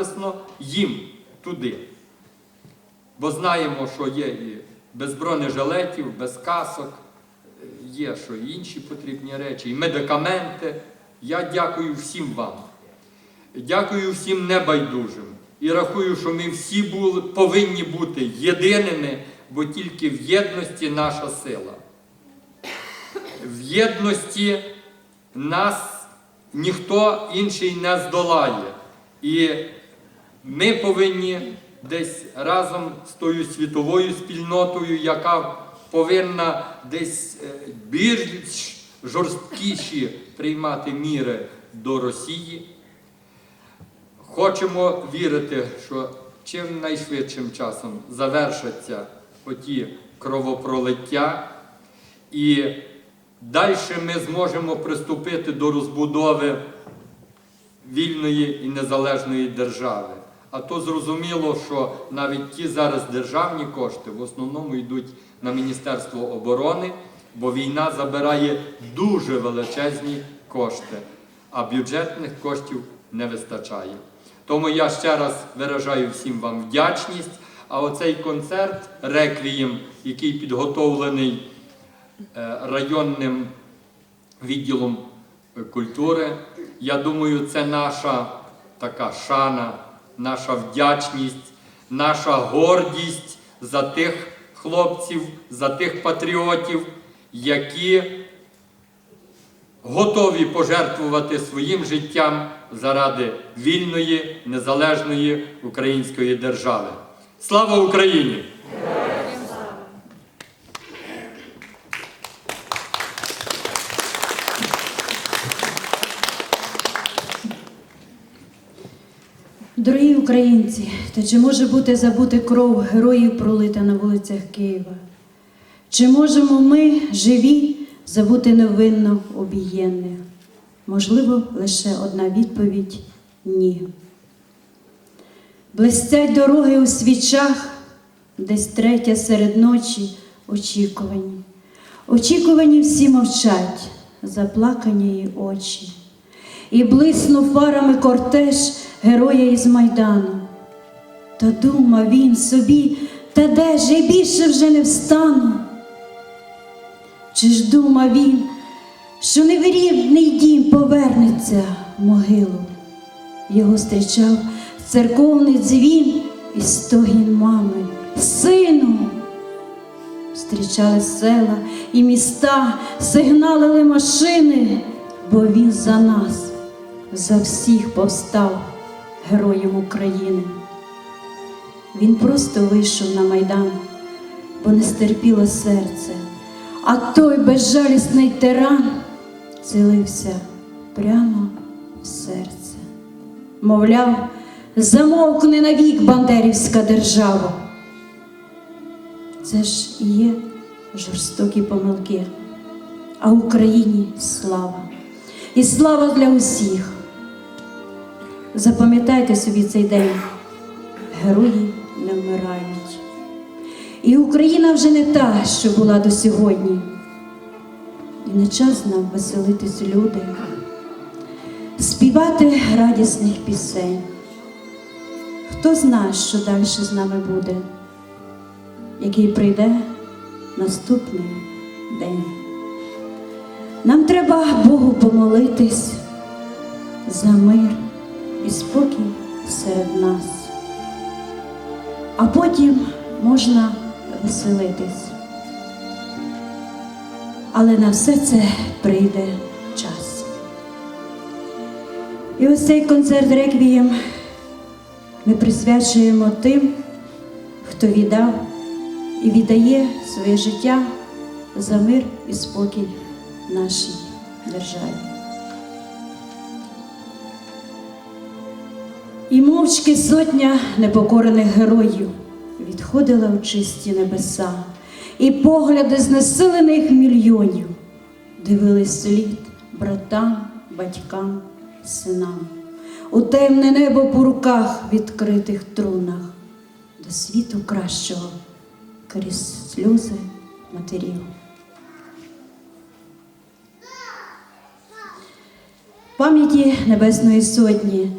корисно їм туди. Бо знаємо, що є і без бронежилетів, без касок, є що інші потрібні речі, і медикаменти. Я дякую всім вам. Дякую всім небайдужим. І рахую, що ми всі були, повинні бути єдиними, бо тільки в єдності наша сила. В єдності нас ніхто інший не здолає. І ми повинні десь разом з тою світовою спільнотою, яка повинна десь е, більш жорсткіші приймати міри до Росії. Хочемо вірити, що чим найшвидшим часом завершаться оті кровопролиття, і далі ми зможемо приступити до розбудови вільної і незалежної держави. А то зрозуміло, що навіть ті зараз державні кошти в основному йдуть на Міністерство оборони, бо війна забирає дуже величезні кошти, а бюджетних коштів не вистачає. Тому я ще раз виражаю всім вам вдячність. А оцей концерт Реквієм, який підготовлений е, районним відділом культури. Я думаю, це наша така шана, наша вдячність, наша гордість за тих хлопців, за тих патріотів, які готові пожертвувати своїм життям заради вільної, незалежної української держави. Слава Україні! Українці, та чи може бути забути кров героїв пролита на вулицях Києва? Чи можемо ми, живі, забути невинно обієнних? Можливо, лише одна відповідь ні. Блистять дороги у свічах, десь третя серед ночі очікувані. Очікувані всі мовчать, заплакані її очі. І блиснув фарами кортеж героя із Майдану. Та думав він собі, та де ж я більше вже не встану. Чи ж думав він, що не в рідний дім повернеться в могилу? Його зустрічав церковний дзвін і стогін мами, сину. Зустрічали села і міста, сигналили машини, бо він за нас, за всіх повстав героєм України. Він просто вийшов на майдан, бо не стерпіло серце, а той безжалісний тиран цілився прямо в серце. Мовляв, замовкни навік бандерівська держава. Це ж і є жорстокі помилки, а Україні слава. І слава для усіх. Запам'ятайте собі цей день, герої не вмирають. І Україна вже не та, що була до сьогодні. І не час нам веселитись, люди, співати радісних пісень. Хто знає, що далі з нами буде, який прийде наступний день. Нам треба Богу помолитись за мир і спокій серед нас. А потім можна веселитись. Але на все це прийде час. І ось цей концерт реквієм ми присвячуємо тим, хто віддав і віддає своє життя за мир і спокій нашій державі. І мовчки сотня непокорених героїв відходила в чисті небеса, і погляди знесилених мільйонів дивились слід братам, батькам, синам, у темне небо по руках відкритих трунах до світу кращого крізь сльози матерів. Пам'яті Небесної Сотні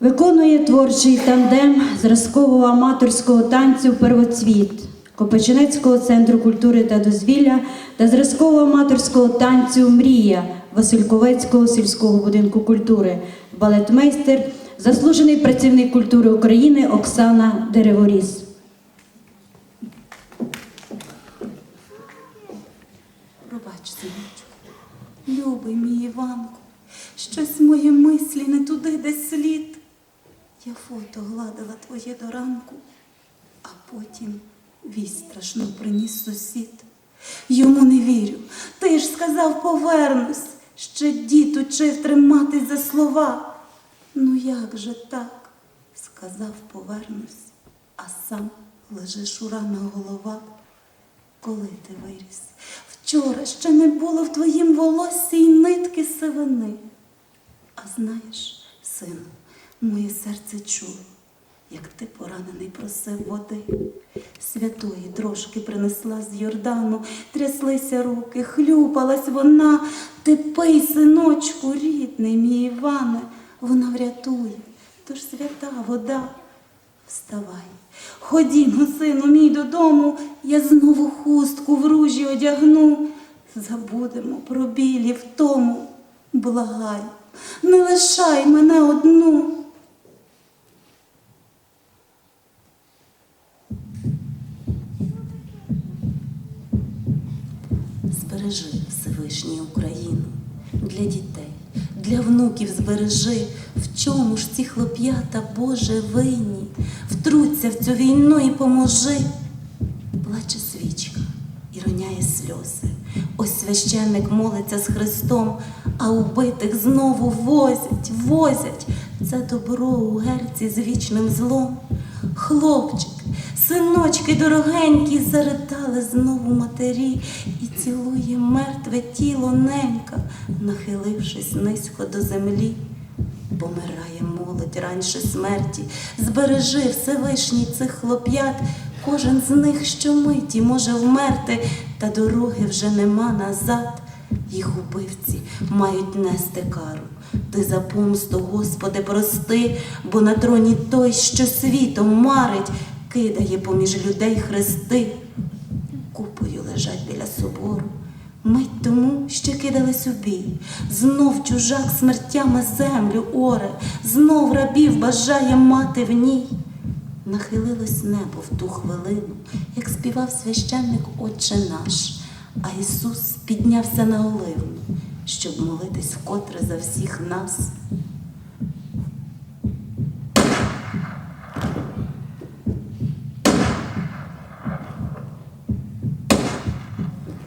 Виконує творчий тандем зразкового аматорського танцю Первоцвіт Копичинецького центру культури та дозвілля та зразкового аматорського танцю Мрія Васильковецького сільського будинку культури, балетмейстер, заслужений працівник культури України Оксана Дереворіс. Пробач, любий мій Іванку, щось мої мислі не туди, де слід. Я фото гладила твоє до ранку, а потім вість страшну приніс сусід. Йому не вірю. Ти ж сказав, повернусь. Ще дід учив триматись за слова. Ну як же так? Сказав, повернусь, а сам лежиш у рана голова. Коли ти виріс? Вчора ще не було в твоїм волоссі й нитки сивини. А знаєш, сину, моє серце чуло, як ти поранений просив води. Святої трошки принесла з Йордану, тряслися руки, хлюпалась вона. Ти пий, синочку, рідний мій Іване, вона врятує, тож свята вода. Вставай, ходімо, сину мій додому, я знову хустку в ружі одягну. Забудемо про білі втому. Благаю, не лишай мене одну. Збережи Всевишній Україну для дітей, для внуків збережи, в чому ж ці хлоп'ята, Боже, винні, втруться в цю війну і поможи. Плаче свічка і роняє сльози. Ось священник молиться з Христом, а убитих знову возять, возять. Це добро у герці з вічним злом. Хлопчик, синочки дорогенькі, заридали знову матері цілує мертве тіло ненька, нахилившись низько до землі. Помирає молодь раніше смерті, збережи Всевишній цих хлоп'ят, кожен з них щомиті може вмерти, та дороги вже нема назад. Їх убивці мають нести кару. Ти за помсту, Господи, прости, бо на троні той, що світом марить, кидає поміж людей хрести. Мить тому ще кидались у бій, знов чужак смертями землю оре, знов рабів бажає мати в ній. Нахилилось небо в ту хвилину, як співав священник Отче наш, а Ісус піднявся на оливну, щоб молитись вкотре за всіх нас.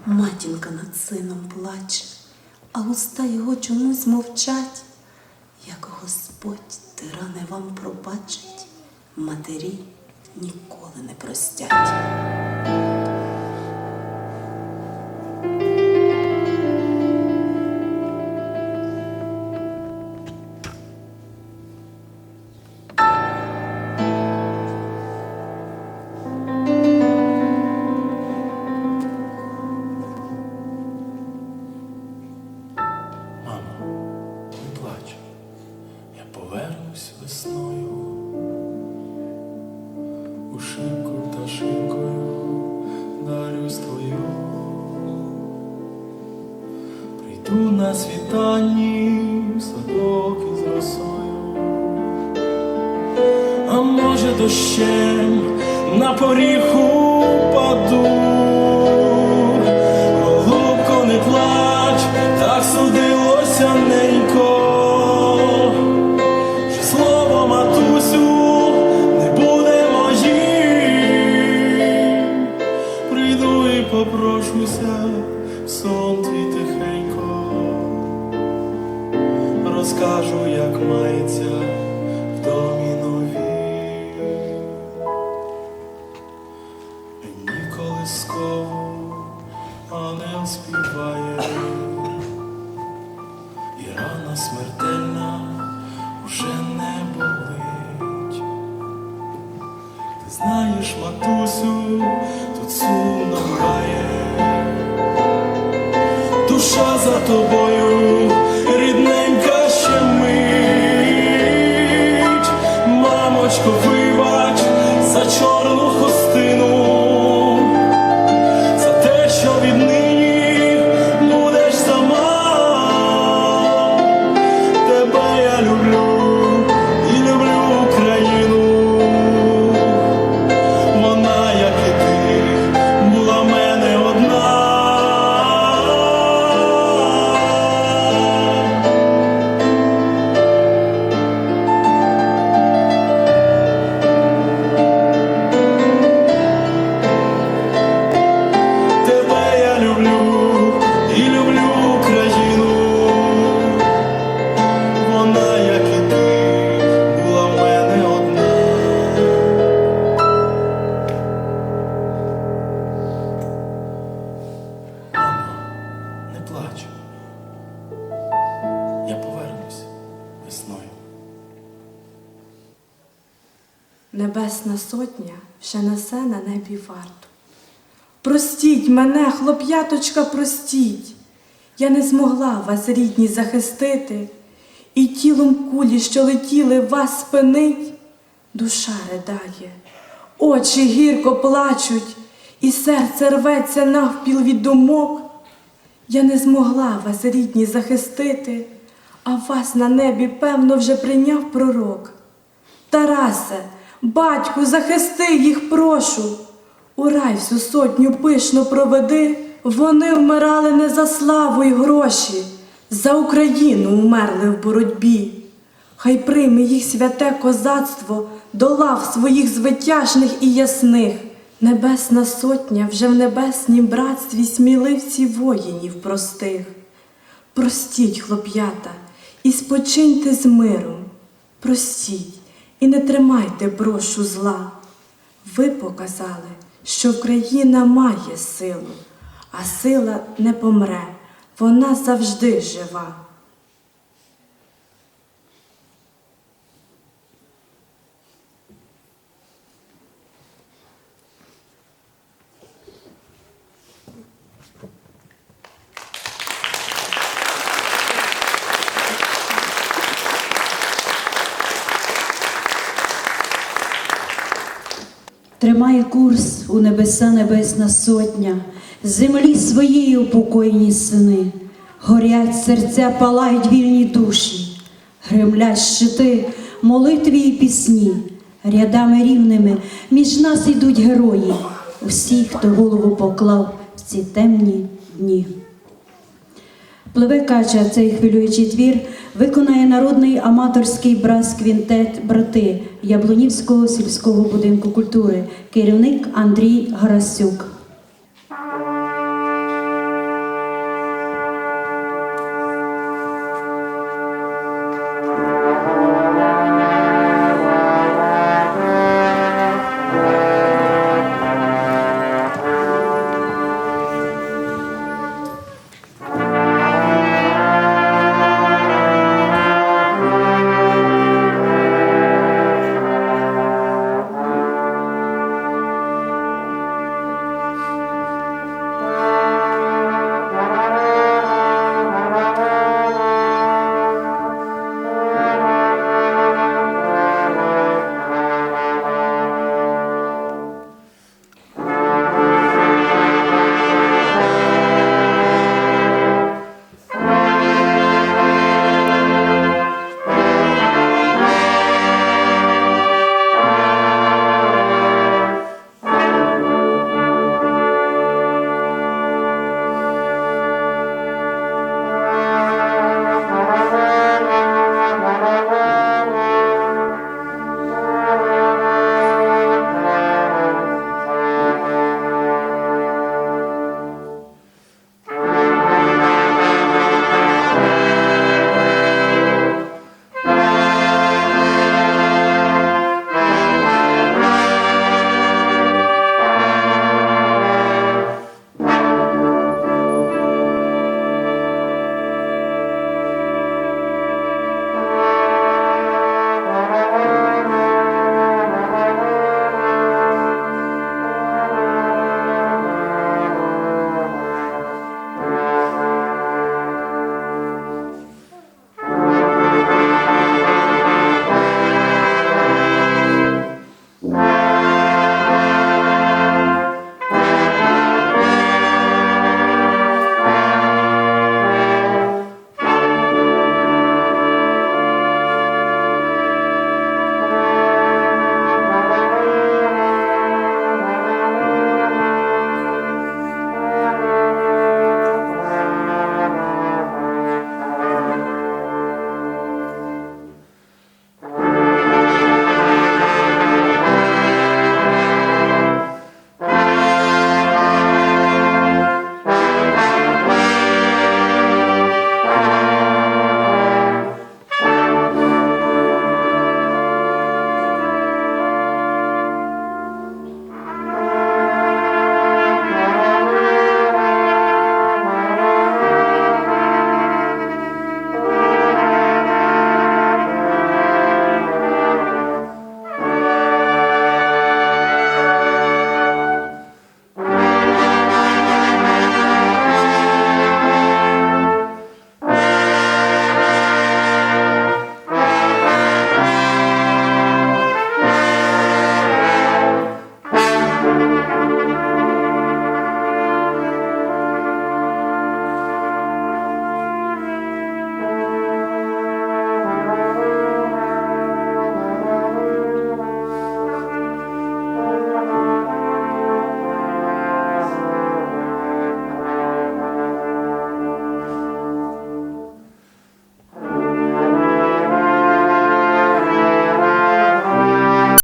Матінка над сином плаче, а уста його чомусь мовчать. Як Господь тирани вам пробачить, матері ніколи не простять. Прийду на світанні садок із росою. А може дощем на поріг упаду. Голубко, не плач, так судилося ненько. Що Розкажу, як мається в домі нові. Ніколи скову не співає, Небесна сотня ще несе на небі варту. Простіть мене, хлоп'яточка, простіть. Я не змогла вас, рідні, захистити, і тілом кулі, що летіли, вас спинить. Душа ридає, очі гірко плачуть, і серце рветься навпіл від думок. Я не змогла вас, рідні, захистити, а вас на небі, певно, вже прийняв пророк. Тарасе, батьку, захисти їх, прошу. У рай всю сотню пишно проведи. Вони вмирали не за славу й гроші, за Україну умерли в боротьбі. Хай прийме їх святе козацтво до лав своїх звитяжних і ясних. Небесна сотня вже в небеснім братстві сміливці воїнів простих. Простіть, хлоп'ята, і спочиньте з миром. Простіть і не тримайте брошу зла. Ви показали, що Україна має силу, а сила не помре, вона завжди жива. Тримає курс у небеса небесна сотня, землі своєї упокоєні сини, горять серця, палають вільні душі, гремлять щити, молитві і пісні, рядами рівними між нас ідуть герої, усі, хто голову поклав в ці темні дні. Пливе кача цей хвилюючий твір виконає народний аматорський брас-квінтет брати Яблунівського сільського будинку культури, керівник Андрій Гарасюк.